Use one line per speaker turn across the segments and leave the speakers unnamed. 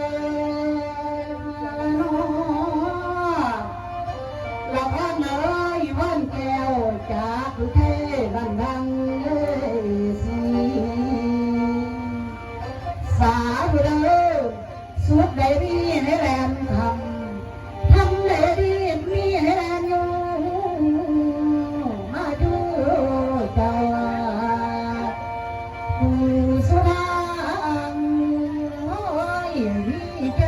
Música 点一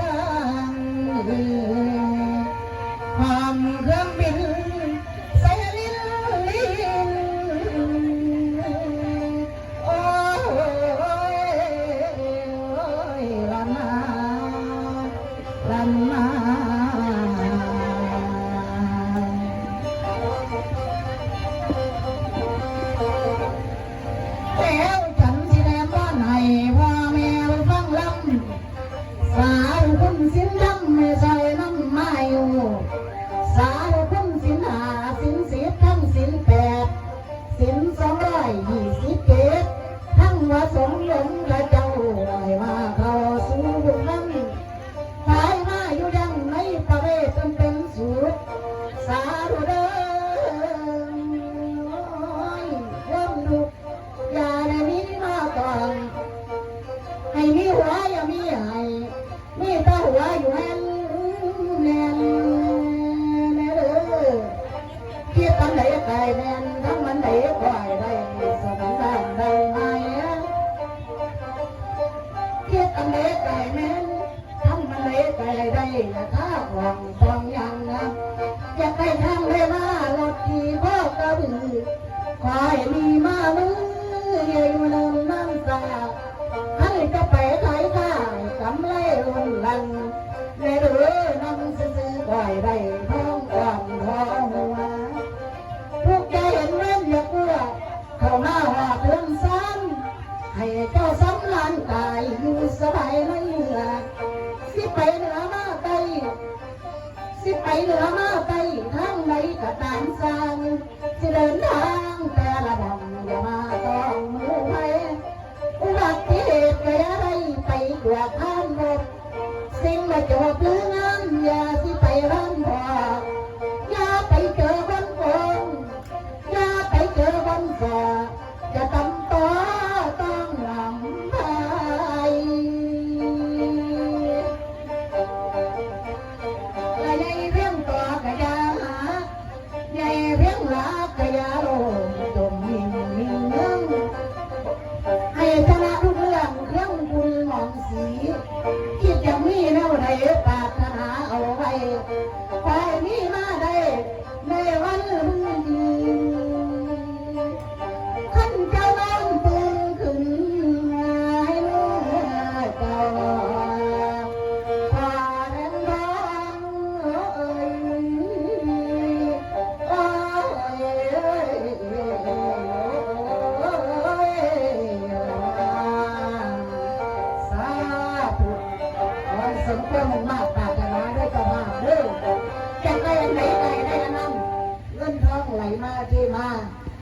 สารคุ้มสินหาสินสีทั้งสินแปดสินสองร้อยยี่สิบเจ็ดทั้งวาสงหลงกระ ไปได้นะข้าหวังฟองยังนะจะไปทางเวลารถที่พ่อกระบือคอยมีมามืออยู่นำน้ำตาให้จะไปไทยด้ากำไรรุนลังในเรือน้ำซื้อบ่อได้ เหลือมาไปทั้งใหนก็ตามสั่งจะเดินทา ใครมีมา